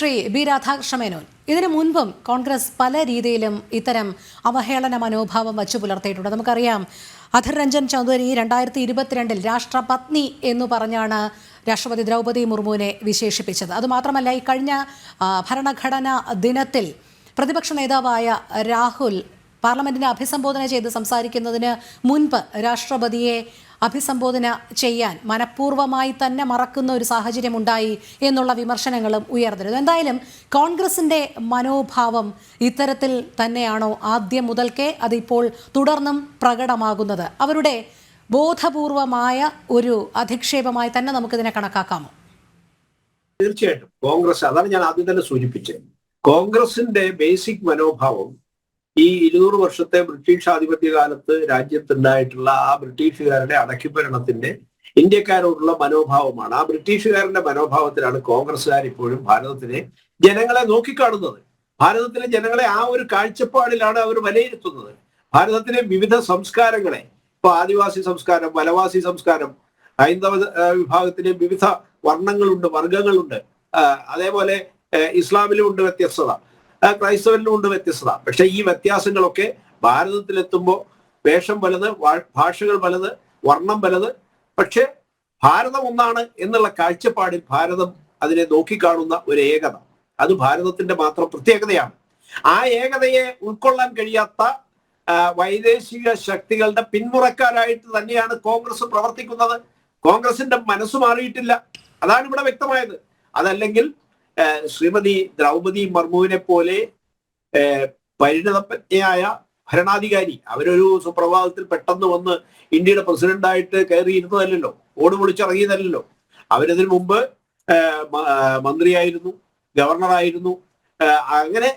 Shri B Radhakrishna Menon ഇതിനു മുൻപും കോൺഗ്രസ് പല രീതിയിലും ഇത്തരം അവഹേളന മനോഭാവം വച്ചു പുലർത്തിയിട്ടുണ്ട്. നമുക്കറിയാം അധിർ രഞ്ജൻ ചൗധരി രണ്ടായിരത്തി ഇരുപത്തിരണ്ടിൽ രാഷ്ട്രപത്നി എന്ന് പറഞ്ഞാണ് രാഷ്ട്രപതി ദ്രൗപദി മുർമുവിനെ വിശേഷിപ്പിച്ചത്. അതുമാത്രമല്ല ഈ കഴിഞ്ഞ ഭരണഘടനാ ദിനത്തിൽ പ്രതിപക്ഷ നേതാവായ രാഹുൽ പാർലമെന്റിനെ അഭിസംബോധന ചെയ്ത് സംസാരിക്കുന്നതിന് മുൻപ് രാഷ്ട്രപതിയെ അഭിസംബോധന ചെയ്യാൻ മനഃപൂർവമായി തന്നെ മറക്കുന്ന ഒരു സാഹചര്യം ഉണ്ടായി എന്നുള്ള വിമർശനങ്ങളും ഉയർന്നിരുന്നു. എന്തായാലും കോൺഗ്രസിന്റെ മനോഭാവം ഇത്തരത്തിൽ തന്നെയാണോ ആദ്യം മുതൽക്കേ അതിപ്പോൾ തുടർന്നും പ്രകടമാകുന്നത്? അവരുടെ ബോധപൂർവമായ ഒരു അധിക്ഷേപമായി തന്നെ നമുക്കിതിനെ കണക്കാക്കാമോ? തീർച്ചയായിട്ടും. കോൺഗ്രസ് അതാണ് ഞാൻ ആദ്യം തന്നെ സൂചിപ്പിച്ചത്. കോൺഗ്രസിന്റെ ബേസിക് മനോഭാവം ഈ ഇരുന്നൂറ് വർഷത്തെ ബ്രിട്ടീഷ് ആധിപത്യ കാലത്ത് രാജ്യത്തുണ്ടായിട്ടുള്ള ആ ബ്രിട്ടീഷുകാരുടെ അടക്കിഭരണത്തിന്റെ ഇന്ത്യക്കാരോടുള്ള മനോഭാവമാണ്. ആ ബ്രിട്ടീഷുകാരന്റെ മനോഭാവത്തിലാണ് കോൺഗ്രസ്സുകാർ ഇപ്പോഴും ഭാരതത്തിലെ ജനങ്ങളെ നോക്കിക്കാണുന്നത്. ഭാരതത്തിലെ ജനങ്ങളെ ആ ഒരു കാഴ്ചപ്പാടിലാണ് അവർ വിലയിരുത്തുന്നത്. ഭാരതത്തിലെ വിവിധ സംസ്കാരങ്ങളെ ഇപ്പൊ ആദിവാസി സംസ്കാരം വനവാസി സംസ്കാരം ഹൈന്ദവ വിഭാഗത്തിലെ വിവിധ വർണങ്ങളുണ്ട് വർഗങ്ങളുണ്ട് അതേപോലെ ഇസ്ലാമിലും ഉണ്ട് വ്യത്യസ്തത. ആ, ക്രൈസ്തവരിലും ഉണ്ട് വ്യത്യസ്തത. പക്ഷെ ഈ വ്യത്യാസങ്ങളൊക്കെ ഭാരതത്തിലെത്തുമ്പോൾ വേഷം പലത് വാ- ഭാഷകൾ പലത് വർണം പലത് പക്ഷെ ഭാരതം ഒന്നാണ് എന്നുള്ള കാഴ്ചപ്പാടിൽ ഭാരതം അതിനെ നോക്കിക്കാണുന്ന ഒരു ഏകത. അത് ഭാരതത്തിന്റെ മാത്രം പ്രത്യേകതയാണ്. ആ ഏകതയെ ഉൾക്കൊള്ളാൻ കഴിയാത്ത വൈദേശിക ശക്തികളുടെ പിന്മുറക്കാരായിട്ട് തന്നെയാണ് കോൺഗ്രസ് പ്രവർത്തിക്കുന്നത്. കോൺഗ്രസിന്റെ മനസ്സ് മാറിയിട്ടില്ല. അതാണ് ഇവിടെ വ്യക്തമായത്. അതല്ലെങ്കിൽ ശ്രീമതി ദ്രൗപദി മർമുവിനെ പോലെ ആ, ഭരണാധികാരി. അവരൊരു സുപ്രഭാതത്തിൽ പെട്ടെന്ന് വന്ന് ഇന്ത്യയുടെ പ്രസിഡന്റായിട്ട് കയറിയിരുന്നതല്ലല്ലോ ഓട് പൊളിച്ചിറങ്ങിയതല്ലല്ലോ. അവരതിനു മുമ്പ് മന്ത്രിയായിരുന്നു ഗവർണറായിരുന്നു. അങ്ങനെ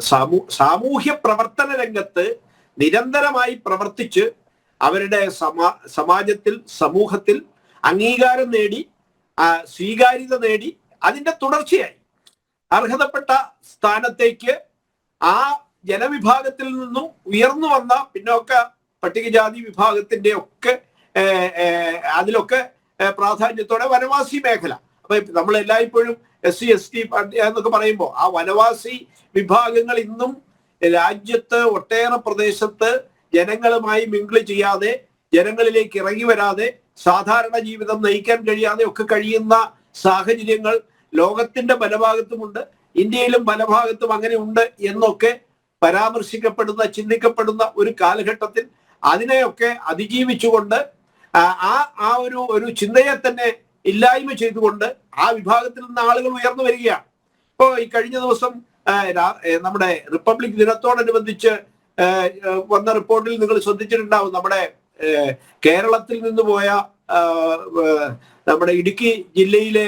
സാമൂ- സാമൂഹ്യ പ്രവർത്തന രംഗത്ത് നിരന്തരമായി പ്രവർത്തിച്ച് അവരുടെ സമാ സമാജത്തിൽ സമൂഹത്തിൽ അംഗീകാരം നേടി സ്വീകാര്യത നേടി അതിന്റെ തുടർച്ചയായി അർഹതപ്പെട്ട സ്ഥാനത്തേക്ക് ആ ജനവിഭാഗത്തിൽ നിന്നും ഉയർന്നു വന്ന പിന്നോക്ക പട്ടികജാതി വിഭാഗത്തിന്റെ ഒക്കെ അതിലൊക്കെ പ്രാധാന്യത്തോടെ വനവാസി മേഖല. അപ്പൊ നമ്മൾ എല്ലായ്പ്പോഴും എസ് സി എസ് ടി എന്നൊക്കെ പറയുമ്പോൾ ആ വനവാസി വിഭാഗങ്ങൾ ഇന്നും രാജ്യത്ത് ഒട്ടേറെ പ്രദേശത്ത് ജനങ്ങളുമായി മിങ്കിൾ ചെയ്യാതെ ജനങ്ങളിലേക്ക് ഇറങ്ങി വരാതെ സാധാരണ ജീവിതം നയിക്കാൻ കഴിയാതെ ഒക്കെ കഴിയുന്ന സാഹചര്യങ്ങൾ ലോകത്തിന്റെ പല ഭാഗത്തുമുണ്ട് ഇന്ത്യയിലും പല ഭാഗത്തും അങ്ങനെ ഉണ്ട് എന്നൊക്കെ പരാമർശിക്കപ്പെടുന്ന ചിന്തിക്കപ്പെടുന്ന ഒരു കാലഘട്ടത്തിൽ അതിനെയൊക്കെ അതിജീവിച്ചുകൊണ്ട് ആ ആ- ഒരു ഒരു ചിന്തയെ തന്നെ ഇല്ലായ്മ ചെയ്തുകൊണ്ട് ആ വിഭാഗത്തിൽ നിന്ന് ആളുകൾ ഉയർന്നു വരികയാണ്. ഇപ്പോ ഈ കഴിഞ്ഞ ദിവസം നമ്മുടെ റിപ്പബ്ലിക് ദിനത്തോടനുബന്ധിച്ച് വന്ന റിപ്പോർട്ടിൽ നിങ്ങൾ ശ്രദ്ധിച്ചിട്ടുണ്ടാവും നമ്മുടെ കേരളത്തിൽ നിന്ന് പോയ നമ്മുടെ ഇടുക്കി ജില്ലയിലെ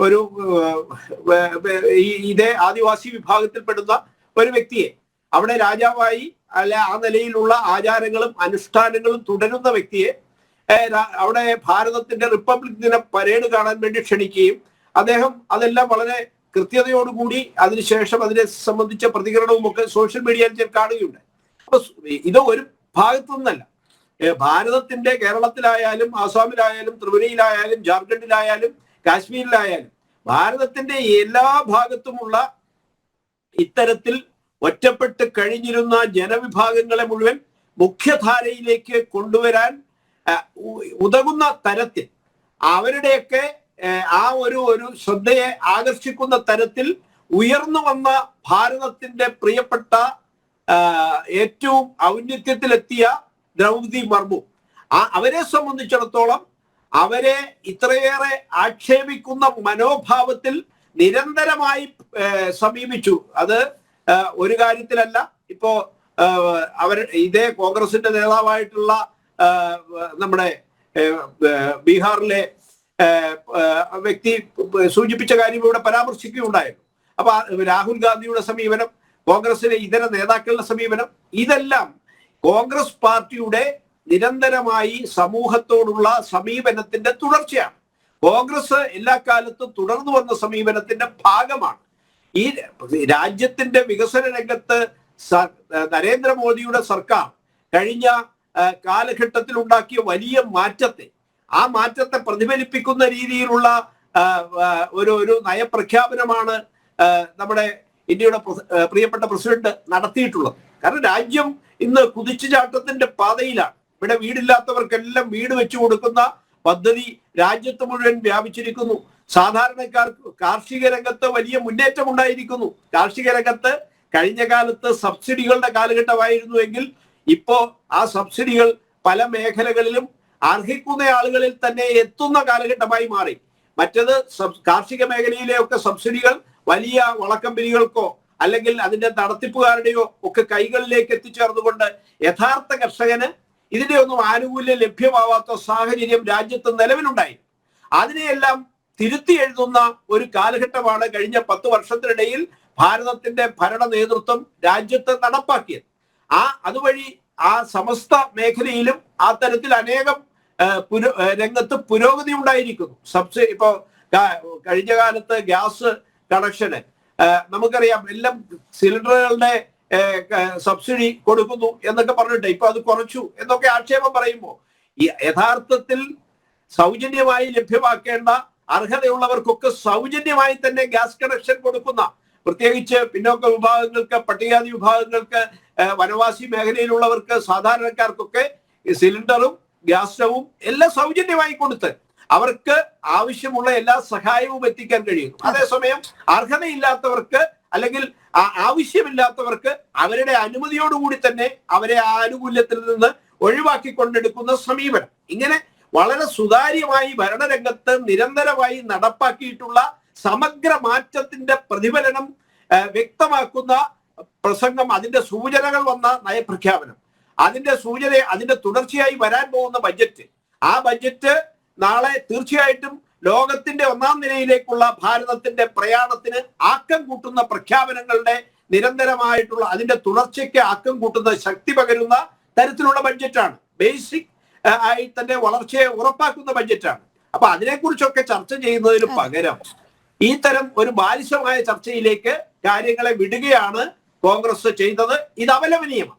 ഒരു ഇതേ ആദിവാസി വിഭാഗത്തിൽപ്പെടുന്ന ഒരു വ്യക്തിയെ അവിടെ രാജാവായി അല്ല ആ നിലയിലുള്ള ആചാരങ്ങളും അനുഷ്ഠാനങ്ങളും തുടരുന്ന വ്യക്തിയെ അവിടെ ഭാരതത്തിന്റെ റിപ്പബ്ലിക് ദിന പരേഡ് കാണാൻ വേണ്ടി ക്ഷണിക്കുകയും അദ്ദേഹം അതെല്ലാം വളരെ കൃത്യതയോടുകൂടി അതിനുശേഷം അതിനെ സംബന്ധിച്ച പ്രതികരണവും ഒക്കെ സോഷ്യൽ മീഡിയയിൽ ഞാൻ കാണുകയുണ്ട് അപ്പൊ ഇത് ഒരു ഭാഗത്തു നിന്നല്ല. ഭാരതത്തിന്റെ കേരളത്തിലായാലും ആസാമിലായാലും ത്രിപുരയിലായാലും ജാർഖണ്ഡിലായാലും കാശ്മീരിലായാലും ഭാരതത്തിന്റെ എല്ലാ ഭാഗത്തുമുള്ള ഇത്തരത്തിൽ ഒറ്റപ്പെട്ട് കഴിഞ്ഞിരുന്ന ജനവിഭാഗങ്ങളെ മുഴുവൻ മുഖ്യധാരയിലേക്ക് കൊണ്ടുവരാൻ ഉതകുന്ന തരത്തിൽ അവരുടെയൊക്കെ ആ ഒരു ഒരു ശ്രദ്ധയെ ആകർഷിക്കുന്ന തരത്തിൽ ഉയർന്നു വന്ന ഭാരതത്തിന്റെ പ്രിയപ്പെട്ട ഏറ്റവും ഔന്നത്യത്തിലെത്തിയ ദ്രൗപദി മർമു. ആ അവരെ സംബന്ധിച്ചിടത്തോളം അവരെ ഇത്രയേറെ ആക്ഷേപിക്കുന്ന മനോഭാവത്തിൽ നിരന്തരമായി സമീപിച്ചു. അത് ഒരു കാര്യത്തിലല്ല. ഇപ്പോ അവർ ഇതേ കോൺഗ്രസിന്റെ നേതാവായിട്ടുള്ള നമ്മുടെ ബീഹാറിലെ വ്യക്തി സൂചിപ്പിച്ച കാര്യം ഇവിടെ പരാമർശിക്കുകയുണ്ടായിരുന്നു. അപ്പൊ രാഹുൽ ഗാന്ധിയുടെ സമീപനം കോൺഗ്രസിലെ ഇതര നേതാക്കളുടെ സമീപനം ഇതെല്ലാം കോൺഗ്രസ് പാർട്ടിയുടെ നിരന്തരമായി സമൂഹത്തോടുള്ള സമീപനത്തിന്റെ തുടർച്ചയാണ്. കോൺഗ്രസ് എല്ലാ കാലത്തും തുടർന്നു വന്ന സമീപനത്തിന്റെ ഭാഗമാണ്. ഈ രാജ്യത്തിന്റെ വികസന രംഗത്ത് നരേന്ദ്രമോദിയുടെ സർക്കാർ കഴിഞ്ഞ കാലഘട്ടത്തിൽ ഉണ്ടാക്കിയ വലിയ മാറ്റത്തെ ആ മാറ്റത്തെ പ്രതിഫലിപ്പിക്കുന്ന രീതിയിലുള്ള ഒരു ഒരു നയപ്രഖ്യാപനമാണ് നമ്മുടെ ഇന്ത്യയുടെ പ്രിയപ്പെട്ട പ്രസിഡന്റ് നടത്തിയിട്ടുള്ളത്. കാരണം രാജ്യം ഇന്ന് കുതിച്ചുചാട്ടത്തിന്റെ പാതയിലാണ്. ഇവിടെ വീടില്ലാത്തവർക്കെല്ലാം വീട് വെച്ചു കൊടുക്കുന്ന പദ്ധതി രാജ്യത്ത് മുഴുവൻ വ്യാപിച്ചിരിക്കുന്നു. സാധാരണക്കാർക്ക് കാർഷിക രംഗത്ത് വലിയ മുന്നേറ്റം ഉണ്ടായിരിക്കുന്നു കാർഷിക രംഗത്ത് കഴിഞ്ഞ കാലത്ത് സബ്സിഡികളുടെ കാലഘട്ടമായിരുന്നുവെങ്കിൽ ഇപ്പോ ആ സബ്സിഡികൾ പല മേഖലകളിലും അർഹിക്കുന്ന ആളുകളിൽ തന്നെ എത്തുന്ന കാലഘട്ടമായി മാറി. മറ്റത് കാർഷിക മേഖലയിലെയൊക്കെ സബ്സിഡികൾ വലിയ വളക്കമ്പനികൾക്കോ അല്ലെങ്കിൽ അതിന്റെ നടത്തിപ്പുകാരുടെയോ ഒക്കെ കൈകളിലേക്ക് എത്തിച്ചേർന്നുകൊണ്ട് യഥാർത്ഥ കർഷകന് ഇതിന്റെ ഒന്നും ആനുകൂല്യം ലഭ്യമാവാത്ത സാഹചര്യം രാജ്യത്ത് നിലവിലുണ്ടായി. അതിനെയെല്ലാം തിരുത്തി എഴുതുന്ന ഒരു കാലഘട്ടമാണ് കഴിഞ്ഞ പത്ത് വർഷത്തിനിടയിൽ ഭാരതത്തിന്റെ ഭരണ നേതൃത്വം രാജ്യത്ത് നടപ്പാക്കിയത്. ആ അതുവഴി ആ സമസ്ത മേഖലയിലും ആ തരത്തിൽ അനേകം പുരോ രംഗത്ത് പുരോഗതി ഉണ്ടായിരിക്കുന്നു. സബ്സിഡി ഇപ്പോ കഴിഞ്ഞ കാലത്ത് ഗ്യാസ് കണക്ഷന് നമുക്കറിയാം എല്ലാം സിലിണ്ടറുകളുടെ സബ്സിഡി കൊടുക്കുന്നു എന്നൊക്കെ പറഞ്ഞിട്ട് ഇപ്പൊ അത് കുറച്ചു എന്നൊക്കെ ആക്ഷേപം പറയുമ്പോൾ യഥാർത്ഥത്തിൽ സൗജന്യമായി ലഭ്യമാക്കേണ്ട അർഹതയുള്ളവർക്കൊക്കെ സൗജന്യമായി തന്നെ ഗ്യാസ് കണക്ഷൻ കൊടുക്കുന്ന പ്രത്യേകിച്ച് പിന്നോക്ക വിഭാഗങ്ങൾക്ക് പട്ടികജാതി വിഭാഗങ്ങൾക്ക് വനവാസി മേഖലയിലുള്ളവർക്ക് സാധാരണക്കാർക്കൊക്കെ സിലിണ്ടറും ഗ്യാസ് സ്റ്റവും എല്ലാം സൗജന്യമായി കൊടുത്ത് അവർക്ക് ആവശ്യമുള്ള എല്ലാ സഹായവും എത്തിക്കാൻ കഴിയും അതേസമയം അർഹതയില്ലാത്തവർക്ക് അല്ലെങ്കിൽ ആവശ്യമില്ലാത്തവർക്ക് അവരുടെ അനുമതിയോടുകൂടി തന്നെ അവരെ ആ ആനുകൂല്യത്തിൽ നിന്ന് ഒഴിവാക്കി കൊണ്ടെടുക്കുന്ന സമീപനം. ഇങ്ങനെ വളരെ സുതാര്യമായി ഭരണരംഗത്ത് നിരന്തരമായി നടപ്പാക്കിയിട്ടുള്ള സമഗ്ര മാറ്റത്തിന്റെ പ്രതിഫലനം വ്യക്തമാക്കുന്ന പ്രസംഗം അതിന്റെ സൂചനകൾ വന്ന നയപ്രഖ്യാപനം. അതിന്റെ സൂചന അതിന്റെ തുടർച്ചയായി വരാൻ പോകുന്ന ബജറ്റ് ആ ബജറ്റ് നാളെ തീർച്ചയായിട്ടും ലോകത്തിന്റെ ഒന്നാം നിലയിലേക്കുള്ള ഭാരതത്തിന്റെ പ്രയാണത്തിന് ആക്കം കൂട്ടുന്ന പ്രഖ്യാപനങ്ങളുടെ നിരന്തരമായിട്ടുള്ള അതിന്റെ തുടർച്ചയ്ക്ക് ആക്കം കൂട്ടുന്ന ശക്തി പകരുന്ന തരത്തിലുള്ള ബഡ്ജറ്റാണ്. ബേസിക് ആയി തന്നെ വളർച്ചയെ ഉറപ്പാക്കുന്ന ബഡ്ജറ്റാണ്. അപ്പൊ അതിനെക്കുറിച്ചൊക്കെ ചർച്ച ചെയ്യുന്നതിന് പകരം ഈ തരം ഒരു ബാലിശമായ ചർച്ചയിലേക്ക് കാര്യങ്ങളെ വിടുകയാണ് കോൺഗ്രസ് ചെയ്തത്. ഇത് അപലപനീയമാണ്